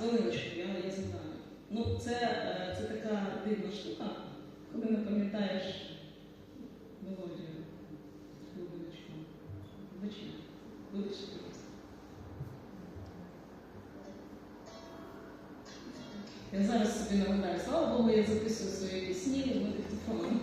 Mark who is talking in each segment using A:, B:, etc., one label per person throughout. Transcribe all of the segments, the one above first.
A: хвилиночку, я є знаю. Ну, це, е, це така дивна штука, коли не пам'ятаєш Володію. Хвилиночку. Будеш вибачте. Я зараз собі нагадаю, слава Богу, я записую свої пісні, і вони диктофоном.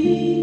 A: You.